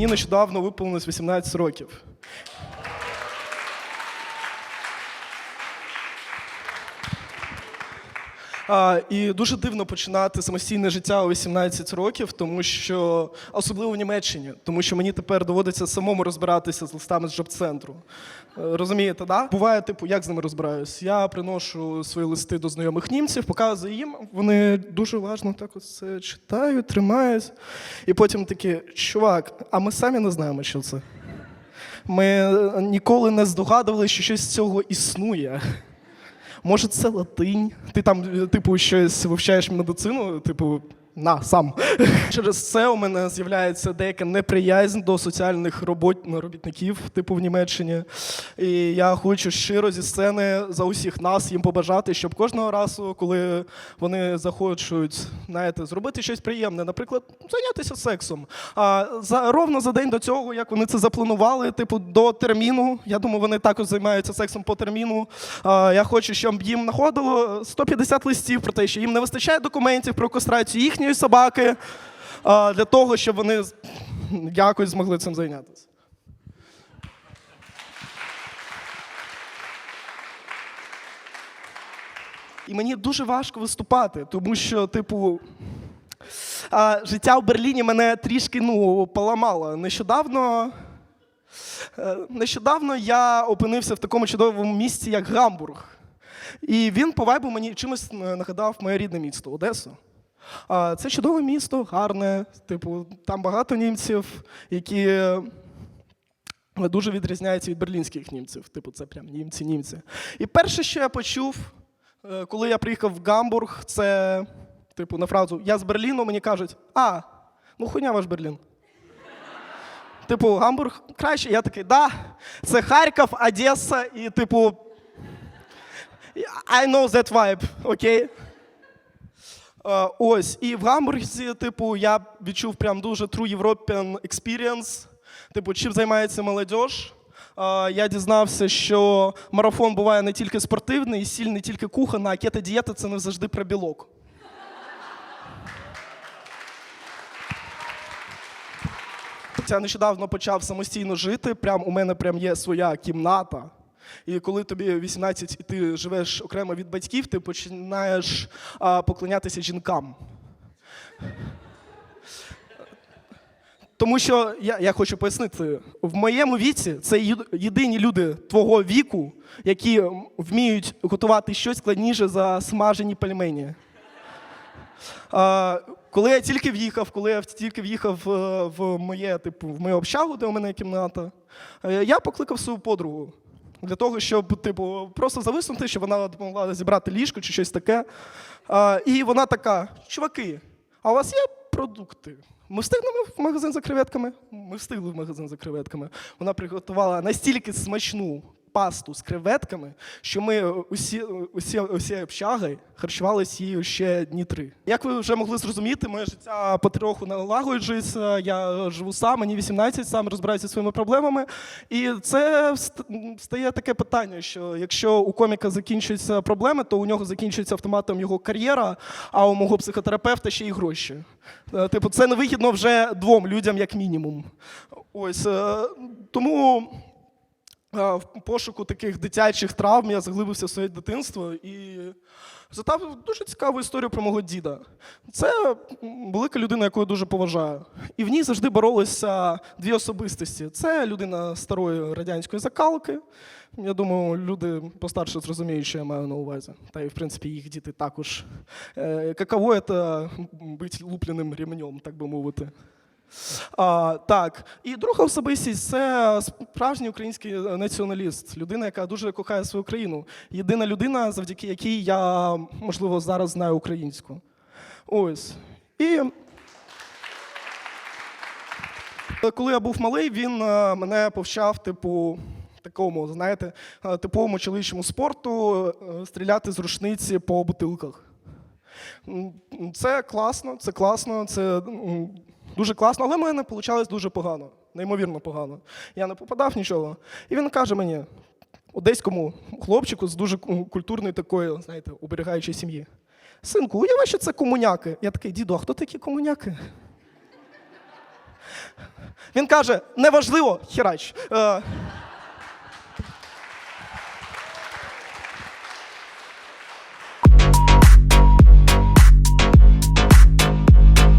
Мені нещодавно виповнилось 18 років. І дуже дивно починати самостійне життя у 18 років, тому що особливо в Німеччині, тому що мені тепер доводиться самому розбиратися з листами з жоп-центру. Е, Розумієте, да? Буває, типу, як з ними розбираюсь? Я приношу свої листи до знайомих німців, показую їм. Вони дуже уважно так ось це читають, тримають. І потім такі, чувак, а ми самі не знаємо, що це. Ми е, ніколи не здогадувалися, що щось з цього існує. Може, це латинь? Ти там, е, типу, щось вивчаєш медицину, типу. На сам через це у мене з'являється деяка неприязнь до соціальних робот... робітників, типу в Німеччині. І я хочу щиро зі сцени за усіх нас їм побажати, щоб кожного разу, коли вони захочуть, знаєте, зробити щось приємне, наприклад, зайнятися сексом. А за ровно за день до цього, як вони це запланували, типу до терміну. Я думаю, вони також займаються сексом по терміну. А, я хочу, щоб їм находило 150 листів про те, що їм не вистачає документів про кастрацію їхньої собаки для того, щоб вони якось змогли цим зайнятися. І мені дуже важко виступати, тому що, типу, життя в Берліні мене трішки ну, поламало. Нещодавно, е, нещодавно я опинився в такому чудовому місці, як Гамбург. І він по вайбу мені чимось е, нагадав моє рідне місто Одесу. Це чудове місто, гарне. Типу, там багато німців, які е, дуже відрізняються від берлінських німців. Типу, це прям німці-німці. І перше, що я почув, е, коли я приїхав в Гамбург, це типу на фразу Я з Берліну, мені кажуть, а, ну хуйня ваш Берлін. Типу, Гамбург краще. Я такий, да, це Харків, Одеса, і типу. I know that vibe, окей? Е, ось, і в Гамбурзі, типу, я відчув прям дуже true European experience. Типу, чим займається молодь. Е, Я дізнався, що марафон буває не тільки спортивний, сіль не тільки кухонна, а кето-дієта це не завжди про білок. Я нещодавно почав самостійно жити. Прям у мене прям є своя кімната. І коли тобі 18 і ти живеш окремо від батьків, ти починаєш а, поклонятися жінкам. Тому що я, я хочу пояснити, в моєму віці це єдині люди твого віку, які вміють готувати щось складніше за смажені пельмені. А, коли я тільки в'їхав, коли я тільки в'їхав е, в моє, типу, в мою общагу, де у мене кімната, е, я покликав свою подругу для того, щоб, типу, просто зависнути, щоб вона допомогла зібрати ліжко чи щось таке. А, і вона така: чуваки, а у вас є продукти? Ми встигнемо в магазин за креветками? Ми встигли в магазин за креветками. Вона приготувала настільки смачну пасту з креветками, що ми усі, усі, усі общаги харчувалися її ще дні три. Як ви вже могли зрозуміти, моє життя потроху налагоджується. Я живу сам, мені 18, сам розбираюся зі своїми проблемами. І це стає таке питання: що якщо у коміка закінчуються проблеми, то у нього закінчується автоматом його кар'єра, а у мого психотерапевта ще й гроші. Е, Типу, це невигідно вже двом людям, як мінімум. Ось е, тому. Е, В пошуку таких дитячих травм я заглибився в своє дитинство і затав дуже цікаву історію про мого діда. Це велика людина, яку я дуже поважаю. І в ній завжди боролися дві особистості. Це людина старої радянської закалки. Я думаю, люди постарше зрозуміють, що я маю на увазі. Та і, в принципі, їх діти також. Е, Каково це бути лупленим ремнем, так би мовити. А, так, і друга особистість це справжній український націоналіст, людина, яка дуже кохає свою країну. Єдина людина, завдяки якій я, можливо, зараз знаю українську. Ось. І коли я був малий, він е, мене повчав, типу, такому, знаєте, е, типовому чоловічому спорту е, стріляти з рушниці по бутилках. Це класно, це класно, це дуже класно, але в мене вийшло дуже погано, неймовірно погано. Я не попадав нічого. І він каже мені, одеському хлопчику з дуже ку- культурної такої, знаєте, оберігаючої сім'ї. Синку, уяви, що це комуняки. Я такий, діду, а хто такі комуняки? Він каже: неважливо, хірач. Е,